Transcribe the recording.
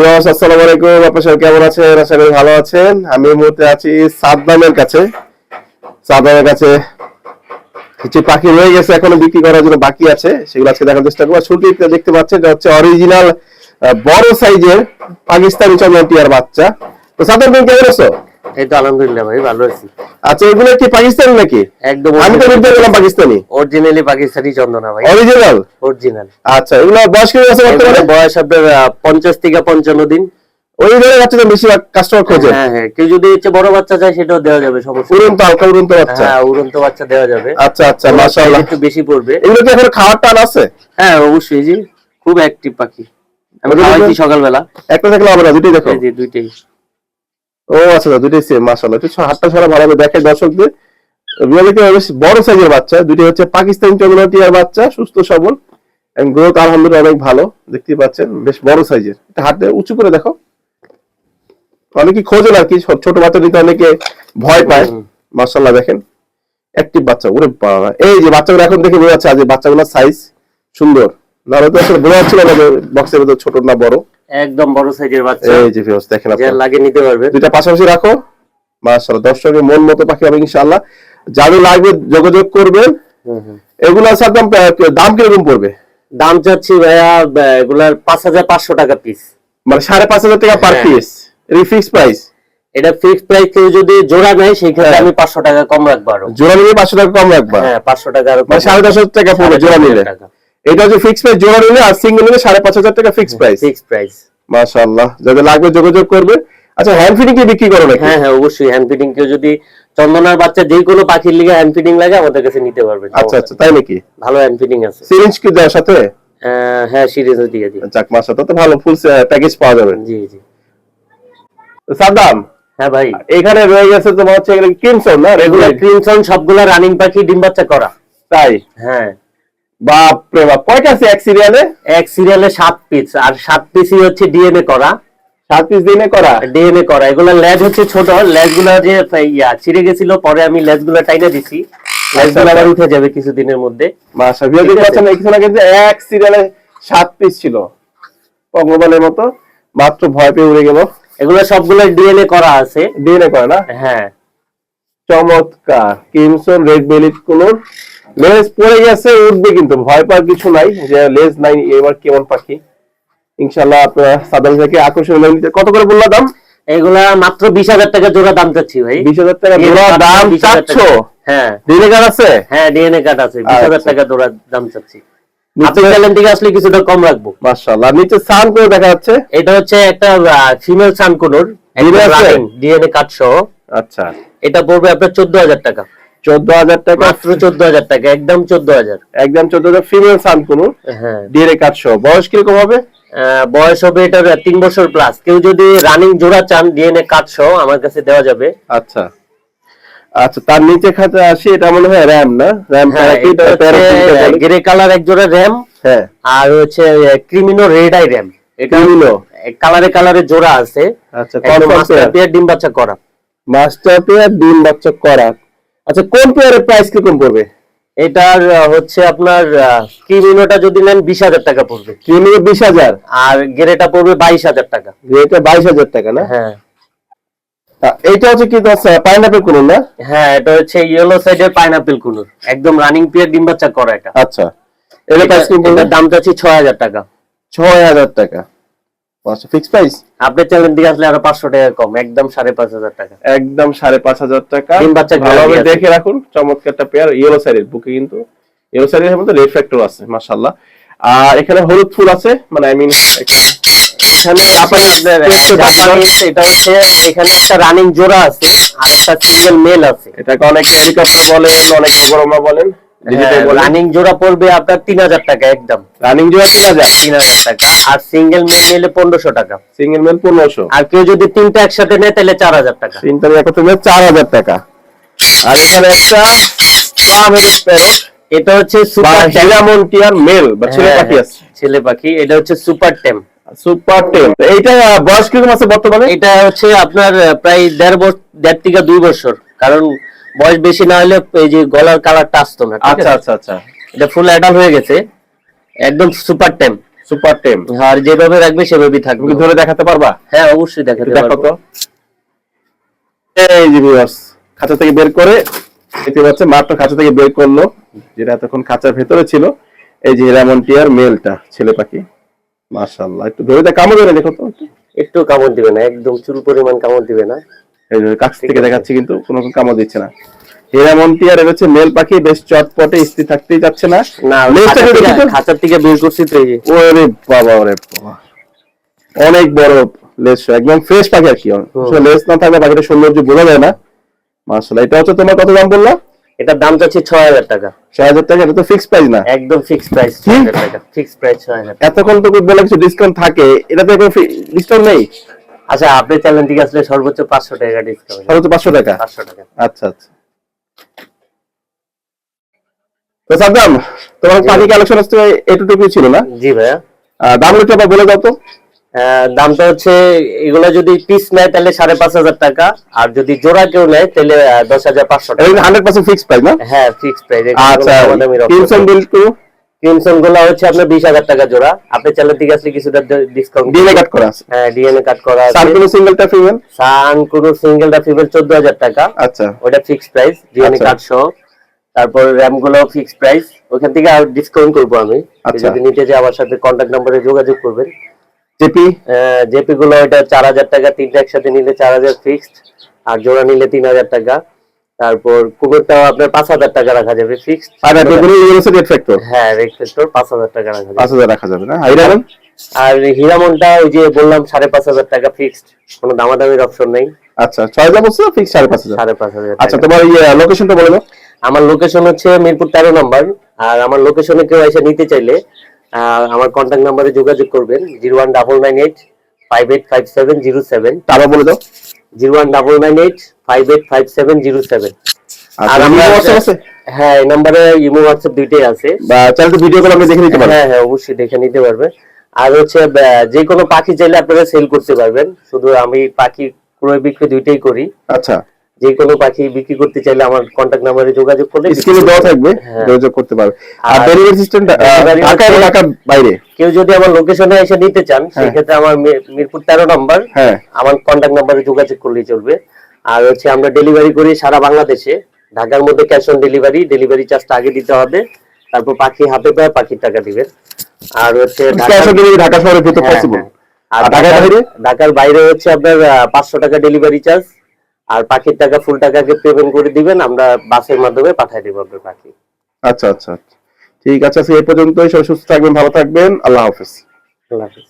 Viewers আসসালামু আলাইকুম। আপনার কেমন ভালো আছেন। আমি এই মুহূর্তে আছি সাদ্দামের কাছে। সাদ্দামের কাছে কিছু পাখি রয়ে গেছে এখনও বিক্রি করার জন্য বাকি আছে। সেগুলো আজকে দেখার চেষ্টা করব। শুরুতে দেখতে পাচ্ছেন, এটা হচ্ছে অরিজিনাল বড় সাইজের পাকিস্তানি চন্দন টিয়ার বাচ্চা। তো সাদ্দাম, তুমি কেমন আছো? এই তো আলহামদুলিল্লাহ ভাই ভালো আছি। আচ্ছা এগুলো কি পাকিস্তানি নাকি? একদম আমি তো বুঝতে পাকিস্তানি। অরিজিনালি পাকিস্তানি চন্দনা ভাই। অরিজিনাল অরিজিনাল আচ্ছা এগুলো বয়স আছে বর্তমানে? বয়স আপনার পঞ্চাশ থেকে পঞ্চান্ন দিন। ওই ধরনের বাচ্চাদের বেশি কাস্টমার খোঁজে। হ্যাঁ হ্যাঁ কেউ যদি হচ্ছে বড় বাচ্চা চায় সেটাও দেওয়া যাবে সমস্যা উড়ন্ত হালকা উড়ন্ত বাচ্চা। হ্যাঁ উড়ন্ত বাচ্চা দেওয়া যাবে। আচ্ছা আচ্ছা মাশাআল্লাহ। একটু বেশি পড়বে। এগুলো কি এখন খাওয়ার টান আছে? হ্যাঁ অবশ্যই জি খুব অ্যাক্টিভ পাখি। আমি খাওয়াইছি সকালবেলা। একটা থাকলে হবে না দুটোই দেখো। দুইটাই। ও আচ্ছা আচ্ছা, দুটোই সেম মাশাআল্লাহ। একটু হাতটা ছড়া ভালো দেখে দর্শকদের বেশ বড় সাইজের বাচ্চা। দুটি হচ্ছে পাকিস্তানি বাচ্চা সুস্থ সবল এবং গ্রোথ আলহামদুলিল্লাহ অনেক ভালো। দেখতেই পাচ্ছেন বেশ বড় সাইজের এটা হাতে উঁচু করে দেখো। অনেকে খোঁজে না কি ছোট- বাচ্চা দিতে অনেকে ভয় পায়। হুম। মাশাআল্লাহ দেখেন। অ্যাক্টিভ বাচ্চা ওরে বাবা। এই যে বাচ্চাগুলো এখন দেখে বোঝা যাচ্ছে আজ বাচ্চাগুলোর সাইজ সুন্দর। নাহলে তো আসলে বোঝা যাচ্ছিল না বক্সের ভেতর ছোট না বড়। একদম বড় সাইজের বাচ্চা। এই যে ভিউয়ার্স দেখেন যে আপনারা। লাগে নিতে পারবে। দুইটা পাশাপাশি রাখো। মাশাআল্লাহ দর্শকের মন মতো পাখি হবে ইনশাআল্লাহ। লাগবে যোগাযোগ করবেন। সাথে দাম দাম কীরকম পড়বে? দাম চাচ্ছি ভাইয়া এগুলার পাঁচ হাজার পাঁচশো টাকা পিস মানে সাড়ে পাঁচ হাজার টাকা পার। পিস এটা ফিক্স প্রাইস এটা ফিক্সড প্রাইস কেউ যদি জোড়া নেয় সেই ক্ষেত্রে হ্যাঁ। আমি পাঁচশো টাকা কম রাখব আরও। জোড়া নিলে পাঁচশো টাকা কম রাখবা। হ্যাঁ পাঁচশো টাকা আরও মানে সাড়ে দশ হাজার টাকা পড়বে জোড়া নিলে। টাকা। এটা হচ্ছে ফিক্স প্রাইস জোড়া নিলে আর সিঙ্গেল নিলে সাড়ে পাঁচ হাজার টাকা ফিক্স প্রাইস ফিক্সড প্রাইস মাশাআল্লাহ যাদের লাগবে যোগাযোগ করবে। আচ্ছা হ্যান্ড ফিটিং কি বিক্রি করো নাকি? হ্যাঁ হ্যাঁ অবশ্যই হ্যান্ড ফিডিং কেউ যদি চন্দনার বাচ্চা যে কোনো পাখির লিগে হ্যান্ড ফিডিং লাগে আমাদের কাছে নিতে পারবে। আচ্ছা আচ্ছা তাই নাকি? ভালো হ্যান্ড ফিডিং আছে। সিরিঞ্জ কি দেওয়ার সাথে? হ্যাঁ সিরিজ দিয়ে দিই। যাক মাসা তো ভালো ফুল প্যাকেজ পাওয়া যাবে। জি জি। তো সাদ্দাম? হ্যাঁ ভাই। এখানে রয়ে গেছে তোমার হচ্ছে ক্রিমসন না? রেগুলার রেগুলার ক্রিমসন সবগুলা রানিং পাখি ডিম বাচ্চা করা। তাই? হ্যাঁ। বাপ রে বাপ। কয়টা আছে এক সিরিয়ালে এক সিরিয়ালে সাত পিস আর সাত পিসই হচ্ছে ডিএনএ করা। সাত পিস দিনে করা? ডিএনএ করা। এগুলো লেজ হচ্ছে ছোট লেজগুলো যে ইয়া ছিঁড়ে গেছিল পরে আমি লেজগুলো টাইনা দিছি। লেজ আবার উঠে যাবে কিছুদিনের মধ্যে। দেখতে পাচ্ছেন কিছু আগে যে এক সিরিয়ালে সাত পিস ছিল। পঙ্গবালের মতো মাত্র ভয় পেয়ে উড়ে গেল। এগুলো সবগুলো ডিএনএ করা আছে। ডিএনএ করে না? হ্যাঁ। চমৎকার। ক্রিমসন রেড বেলিট কোনোর লেজ পড়ে গেছে উঠবে কিন্তু। ভয় পাওয়ার কিছু নাই যে লেজ নাই এবার কেমন পাখি? ইনশাল্লাহ আপনারা সাধারণ থেকে আকর্ষণ কত করে বললা দাম? এগুলা মাত্র বিশ হাজার টাকা জোড়া দাম চাচ্ছি ভাই। বিশ হাজার টাকা জোড়া দাম 20,000 চাচ্ছ? টাকা। হ্যাঁ। ভিনেগার আছে? হ্যাঁ ডিএনএ কার্ড আছে বিশ হাজার আচ্ছা। টাকা জোড়া দাম চাচ্ছি। নিচে- আপনি চ্যানেল থেকে আসলে কিছুটা কম রাখব। মাশাআল্লাহ। নিচে সান করে দেখা যাচ্ছে। এটা হচ্ছে একটা ফিমেল ডিএনএ কার্ড সহ। আচ্ছা। এটা পড়বে আপনার চোদ্দ হাজার টাকা। চোদ্দ হাজার টাকা। মাত্র চোদ্দ হাজার টাকা একদম চোদ্দ হাজার। একদম চোদ্দ হাজার ফিমেল সান কোনো হ্যাঁ। ডিএনএ কার্ড সহ। বয়স কীরকম হবে? বয়স হবে এটার তিন বছর প্লাস কেউ যদি রানিং জোড়া চান ডিএনএ সহ আমার কাছে দেওয়া যাবে। আচ্ছা। আচ্ছা তার নিচে খাতে আসি এটা মনে হয় র্যাম না? র্যাম এটা গ্রে কালার এক জোড়া র্যাম হ্যাঁ। আর হচ্ছে ক্রিমিনো রেড আই র্যাম এটা Crimino? কালারে কালারে জোড়া আছে। আচ্ছা কনফার্ম পেয়ার ডিম বাচ্চা করা। মাস্টার পেয়ার ডিম বাচ্চা করা। আচ্ছা কোন পেয়ারের প্রাইস কীরকম পড়বে? এটার হচ্ছে আপনার ক্রিমিনোটা যদি নেন বিশ হাজার টাকা পড়বে। ক্রিমিনো বিশ হাজার? আর গ্রেটা পড়বে বাইশ হাজার টাকা। এটা বাইশ হাজার টাকা না? হ্যাঁ। আ, এইটা হচ্ছে কি পাইনাপেল কোন না? হ্যাঁ এটা হচ্ছে ইয়েলো সাইডের পাইনাপেল কুনুর। একদম রানিং পিয়ার ডিম বাচ্চা করা এটা। আচ্ছা। এটা প্রাইস কি পড়বে? এটার দাম চাচ্ছি ছয় হাজার টাকা। ছয় হাজার টাকা। আচ্ছা ফিক্স প্রাইস আপনার চ্যানেল দিকে আসলে আরও পাঁচশো টাকা কম একদম টাকা। একদম বাচ্চা ভালোভাবে দেখে রাখুন চমৎকার একটা পেয়ার ইয়েলো সাইডের বুকে কিন্তু। ইয়েলো সাইডের মধ্যে রেড ফ্যাক্টর আছে মাশাআল্লাহ। আর এখানে হলুদ ফুল আছে মানে আই মিন এখানে আপনার জাপানিজ এটা হচ্ছে এখানে একটা রানিং জোড়া আছে আর একটা সিঙ্গেল মেল আছে। এটাকে অনেক হেলিকপ্টার বলেন অনেক গরমা বলেন। রানিং জোড়া পড়বে আপনার তিন হাজার টাকা একদম। রানিং জোড়া তিন হাজার? তিন হাজার টাকা। আর সিঙ্গেল মেল নিলে পনেরোশো টাকা। সিঙ্গেল মেল পনেরোশো। আর কেউ যদি তিনটা একসাথে নেয় তাহলে চার হাজার টাকা। তিনটা একত্রে মিলে চার হাজার টাকা। আর এখানে একটা এটা হচ্ছে সুপার টিয়ার মেল বা ছেলে পাখি আছে। ছেলে পাখি এটা হচ্ছে সুপার টেম সুপার টেন এইটা বয়স কীরকম আছে বর্তমানে? এটা হচ্ছে আপনার প্রায় দেড় বছর দেড় থেকে দুই বছর। কারণ বয়স বেশি না হলে এই যে গলার কালারটা আসতো না আচ্ছা আচ্ছা আচ্ছা। এটা ফুল অ্যাডাল্ট হয়ে গেছে একদম সুপার টেম সুপার টেম আর যেভাবে রাখবে সেভাবেই থাকবে। তুমি ধরে দেখাতে পারবা? হ্যাঁ অবশ্যই দেখাতে দেখো তো। এই যে ভিউয়ার্স খাঁচা থেকে বের করে দেখতে পাচ্ছে মাত্র খাঁচা থেকে বের করল যেটা এতক্ষণ খাঁচার ভেতরে ছিল। এই যে হেরামন টিয়ার মেলটা ছেলে পাখি। মাশাআল্লাহ একটু ধরে দেখ কামড় ধরে দেখো তো। একটু। কামড় দিবে না একদম চুল পরিমাণ কামড় দিবে না। কাছ থেকে দেখাচ্ছি কিন্তু কোনো কামড় দিচ্ছে না। হেরামন হচ্ছে মেল পাখি বেশ চটপটে স্থির থাকতেই যাচ্ছে না। খাঁচার থেকে- বের করছি তো ওরে বাবা ওরে বাবা। অনেক বড় লেজ একদম ফ্রেশ পাখি আর কি। লেজ না থাকলে পাখিটা সৌন্দর্য বোঝা যায় না। মাশাআল্লাহ এটা হচ্ছে তোমার কত দাম বললা? এটার দাম চাচ্ছি ছয় হাজার টাকা। ছয় হাজার টাকা এটা তো ফিক্স প্রাইস না? একদম ফিক্স প্রাইস ছয় হাজার টাকা। ফিক্স প্রাইস ছয় হাজার এতক্ষণ তো বলে কিছু ডিসকাউন্ট থাকে এটাতে কোনো ডিসকাউন্ট নেই? আচ্ছা আপনি চ্যানেল থেকে আসলে সর্বোচ্চ পাঁচশো টাকা ডিসকাউন্ট সর্বোচ্চ পাঁচশো টাকা? পাঁচশো টাকা। আচ্ছা আচ্ছা। তো সাদ্দাম তোমার পাখি কালেকশন হচ্ছে এটুকুই ছিল না? জি ভাইয়া। আহ, একটু আবার বলে দাও তো। দামটা হচ্ছে এগুলো যদি পিস নেয় তাহলে সাড়ে পাঁচ হাজার টাকা আর যদি জোড়া কেউ নেয় তাহলে দশ হাজার পাঁচশো টাকা। হান্ড্রেড পার্সেন্ট ফিক্স প্রাইস না? হ্যাঁ ফিক্স প্রাইস আচ্ছা বিল টু ক্রিমসনগুলো হচ্ছে আপনার বিশ হাজার টাকা জোড়া। আপনি চ্যানেল থেকে আসলে কিছুটা ডিসকাউন্ট ডিএনএ কাট করা আছে। হ্যাঁ ডিএনএ কাট করা আছে। সিঙ্গেলটা ফিমেল সিঙ্গেলটা চোদ্দ হাজার টাকা। আচ্ছা। ওটা ফিক্স প্রাইস ডিএনএ। কার্ড সহ। তারপর র্যামগুলো ফিক্স প্রাইস ওখান থেকে আর ডিসকাউন্ট করব আমি। আচ্ছা। যদি নিতে যে আমার সাথে কন্ট্যাক্ট নম্বরে যোগাযোগ করবেন। জেপি জেপি গুলো ওটা চার হাজার টাকা তিনটা একসাথে নিলে চার হাজার ফিক্সড আর জোড়া নিলে তিন হাজার টাকা। তারপর কুকুরটাও আপনার পাঁচ হাজার টাকা রাখা যাবে ফিক্সড আর এগুলো ইউনিভার্সিটি রেট ফ্যাক্টর হ্যাঁ রেট ফেক্টর পাঁচ হাজার টাকা রাখা যাবে। পাঁচ হাজার রাখা যাবে না? হাইরান আর হীরামনটা ওই যে বললাম সাড়ে পাঁচ হাজার টাকা ফিক্সড কোনো দামাদামির অপশন নেই। আচ্ছা ছয় হাজার বলছো ফিক্স সাড়ে পাঁচ হাজার? সাড়ে পাঁচ হাজার আচ্ছা তোমার ইয়ে লোকেশনটা বলে দাও। আমার লোকেশন হচ্ছে মিরপুর তেরো নম্বর। আর আমার লোকেশনে কেউ এসে নিতে চাইলে আমার কন্ট্যাক্ট নাম্বারে যোগাযোগ করবেন zero one double nine eight five eight five seven zero seven আবার বলে দাও। Zero one double nine eight five eight five seven zero seven আর আমরা হ্যাঁ এই নাম্বারে ইমো হোয়াটসঅ্যাপ দুইটাই আছে। বা চ্যানেলটা ভিডিও কল আপনি দেখে নিতে পারবেন। হ্যাঁ হ্যাঁ অবশ্যই দেখে নিতে পারবে আর হচ্ছে যে কোনো পাখি চাইলে আপনারা সেল করতে পারবেন। শুধু আমি পাখি ক্রয় বিক্রয় দুইটাই করি। আচ্ছা। যে কোনো পাখি বিক্রি করতে চাইলে আমার কন্ট্যাক্ট নাম্বারে যোগাযোগ করলে স্ক্রিনে দেওয়া থাকবে হ্যাঁ। যোগাযোগ করতে পারবে। আর ডেলিভারি সিস্টেমটা ঢাকা এবং ঢাকার বাইরে? কেউ যদি আমার লোকেশনে এসে নিতে চান সেক্ষেত্রে আমার মিরপুর তেরো নম্বর হ্যাঁ। আমার কন্ট্যাক্ট নাম্বারে যোগাযোগ করলেই চলবে। আর হচ্ছে আমরা ডেলিভারি করি সারা বাংলাদেশে। ঢাকার মধ্যে ক্যাশ অন ডেলিভারি ডেলিভারি চার্জটা আগে দিতে হবে। তারপর পাখি হাতে পায় পাখির টাকা দিবেন। আর হচ্ছে ঢাকা শহরের ভিতর হ্যাঁ, পসিবল হ্যাঁ। আর ঢাকার বাইরে? ঢাকার বাইরে হচ্ছে আপনার পাঁচশো টাকা ডেলিভারি চার্জ আর পাখির টাকা ফুল টাকাকে পেমেন্ট করে দিবেন আমরা বাসের মাধ্যমে পাঠিয়ে দেবো আপনার পাখি। আচ্ছা আচ্ছা আচ্ছা। ঠিক আছে এই পর্যন্তই। সবাই সুস্থ থাকবেন ভালো থাকবেন। আল্লাহ হাফেজ। আল্লাহ হাফিজ।